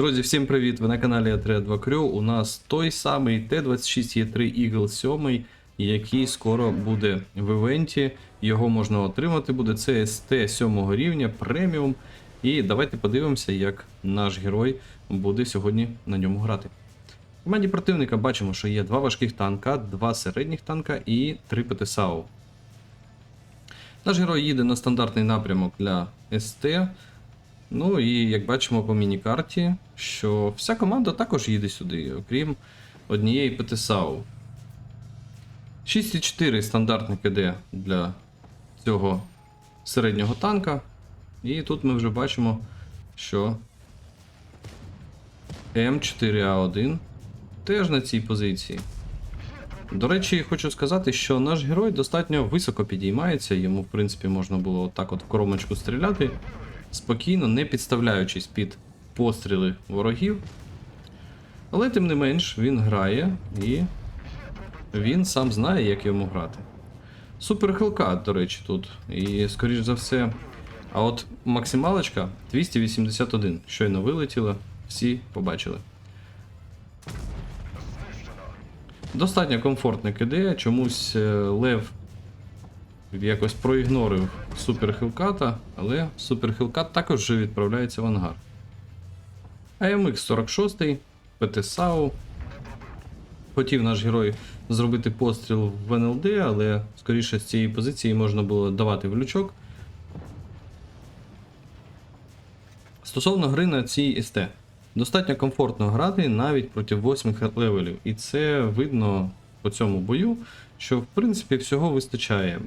Друзі, всім привіт! Ви на каналі Атреа 2 Crew. У нас той самий Т-26Е3 Eagle 7, який скоро буде в івенті. Його можна отримати буде. Це СТ 7 рівня, преміум. І давайте подивимося, як наш герой буде сьогодні на ньому грати. В команді противника бачимо, що є два важких танка, два середніх танка і три ПТСАУ. Наш герой їде на стандартний напрямок для СТ. Ну і як бачимо по міні-карті, що вся команда також їде сюди, окрім однієї ПТСАУ. 6,4 стандартний КД для цього середнього танка. І тут ми вже бачимо, що М4А1 теж на цій позиції. До речі, хочу сказати, що наш герой достатньо високо підіймається, йому, в принципі, можна було так от в коромочку стріляти, спокійно, не підставляючись під постріли ворогів. Але тим не менш, він грає і він сам знає, як йому грати. Супер хелкат, до речі, тут. І, скоріш за все. А от максималочка 281. Щойно вилетіла, всі побачили. Достатньо комфортне КД, чомусь е, Лев якось проігнорив Супер Хілката, але Супер Хілкат також вже відправляється в ангар. AMX 46, ПТ-САУ. Хотів наш герой зробити постріл в НЛД, але скоріше з цієї позиції можна було давати в лючок. Стосовно гри на цій СТ. Достатньо комфортно грати навіть проти 8 левелів, і це видно по цьому бою, що в принципі всього вистачає.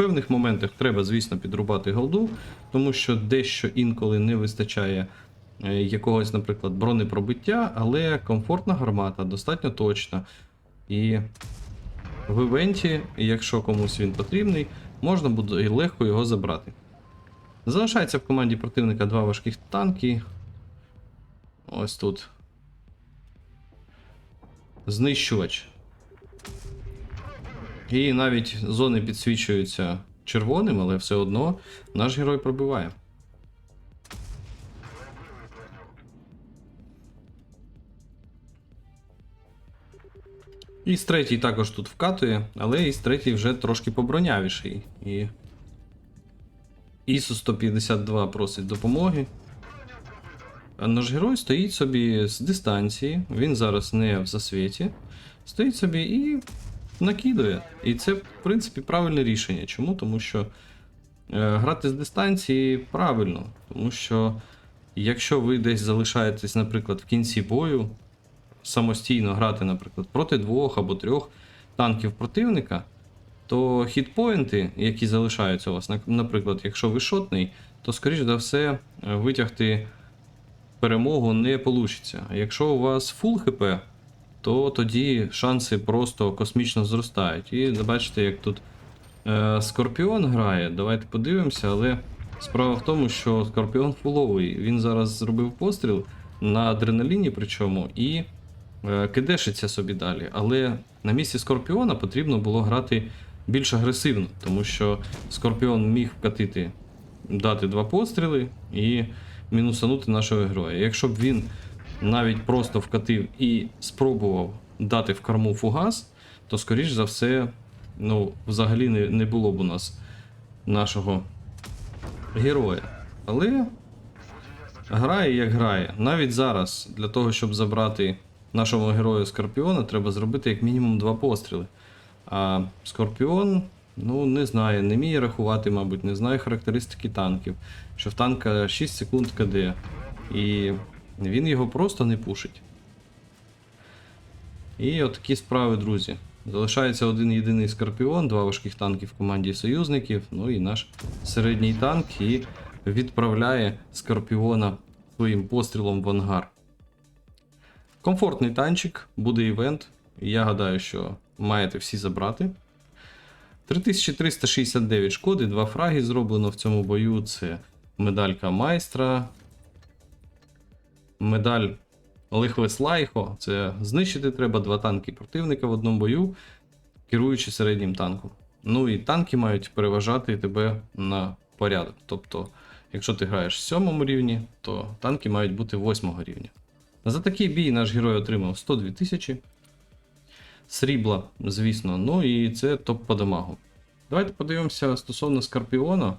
Певних моментах треба, звісно, підрубати голду, тому що дещо інколи не вистачає е, якогось, наприклад, бронепробиття, але комфортна гармата, достатньо точна. І в івенті, якщо комусь він потрібний, можна буде легко його забрати. Залишається в команді противника два важких танки. Ось тут. Знищувач. І навіть зони підсвічуються червоним, але все одно наш герой пробиває. Іс третій також тут вкатує, але Іс третій вже трошки побронявіший. І Ісу 152 просить допомоги. А наш герой стоїть собі з дистанції, він зараз не в засвіті, стоїть собі і накидує. І це, в принципі, правильне рішення. Чому? Тому що е, грати з дистанції правильно. Тому що якщо ви десь залишаєтесь, наприклад, в кінці бою, самостійно грати, наприклад, проти двох або трьох танків противника, то хітпоінти, які залишаються у вас, наприклад, якщо ви шотний, то, скоріш за все, е, витягти перемогу не вийде. А якщо у вас фул хп, то тоді шанси просто космічно зростають. І бачите, як тут е, Скорпіон грає. Давайте подивимося, але справа в тому, що Скорпіон фуловий. Він зараз зробив постріл на адреналіні, причому, і е, кидешиться собі далі. Але на місці Скорпіона потрібно було грати більш агресивно, тому що Скорпіон міг вкатити, дати два постріли і мінусанути нашого героя. Якщо б він навіть просто вкатив і спробував дати в корму фугас, то скоріш за все, ну, взагалі не, не було б у нас нашого героя. Але грає як грає. Навіть зараз для того, щоб забрати нашому герою Скорпіона, треба зробити як мінімум два постріли. А Скорпіон, ну, не знає, не вміє рахувати, мабуть, не знає характеристики танків, що в танка 6 секунд КД. І він його просто не пушить. І от такі справи, друзі. Залишається один єдиний Скорпіон, два важких танки в команді союзників, ну і наш середній танк і відправляє Скорпіона своїм пострілом в ангар. Комфортний танчик, буде івент. Я гадаю, що маєте всі забрати. 3369 шкоди, два фраги зроблено в цьому бою. Це медалька майстра. Медаль Лихвес Лайхо. Це знищити треба два танки противника в одному бою, керуючи середнім танком. Ну і танки мають переважати тебе на порядок. Тобто, Якщо ти граєш в 7 рівні, то танки мають бути 8 рівня. За такий бій наш герой отримав 102 тисячі. Срібла, звісно, ну і це топ по дамагу. Давайте подивимося стосовно Скорпіона.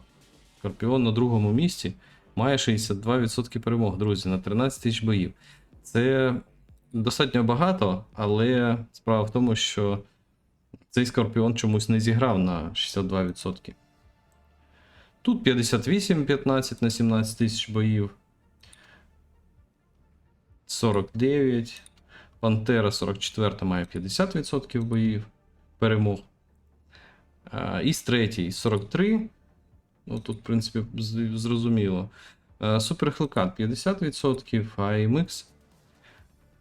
Скорпіон на другому місці має 62% перемог, друзі, на 13 тисяч боїв. Це достатньо багато, але справа в тому, що цей Скорпіон чомусь не зіграв на 62%. Тут 58-15 на 17 тисяч боїв. 49. Пантера 44 має 50% боїв перемог. А, Іс третій 43. Ну, тут, в принципі, зрозуміло. Супер Хелкат 50%, а MX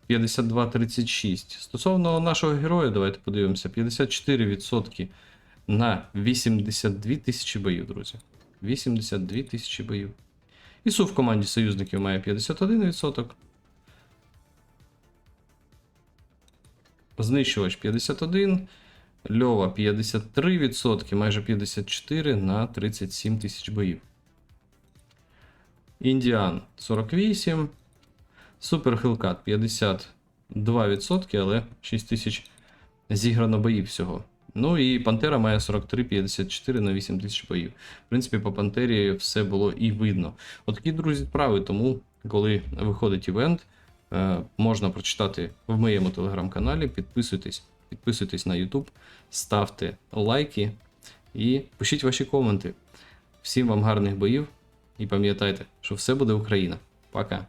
52-36. Стосовно нашого героя, давайте подивимося: 54% на 82 тисячі боїв, друзі. 82 тисячі боїв. Ісу в команді союзників має 51%. Знищувач 51. Льова 53%, майже 54 на 37 тисяч боїв. Індіан 48. Супер Хелкат 52%, але 6 тисяч зіграно боїв всього. Ну і Пантера має 43-54 на 8 тисяч боїв. В принципі, по Пантері все було і видно. Отакі, друзі, справи. Тому, коли виходить івент, е, можна прочитати в моєму телеграм-каналі. Підписуйтесь, підписуйтесь на YouTube, ставте лайки і пишіть ваші коменти. Всім вам гарних боїв і пам'ятайте, що все буде Україна. Пока!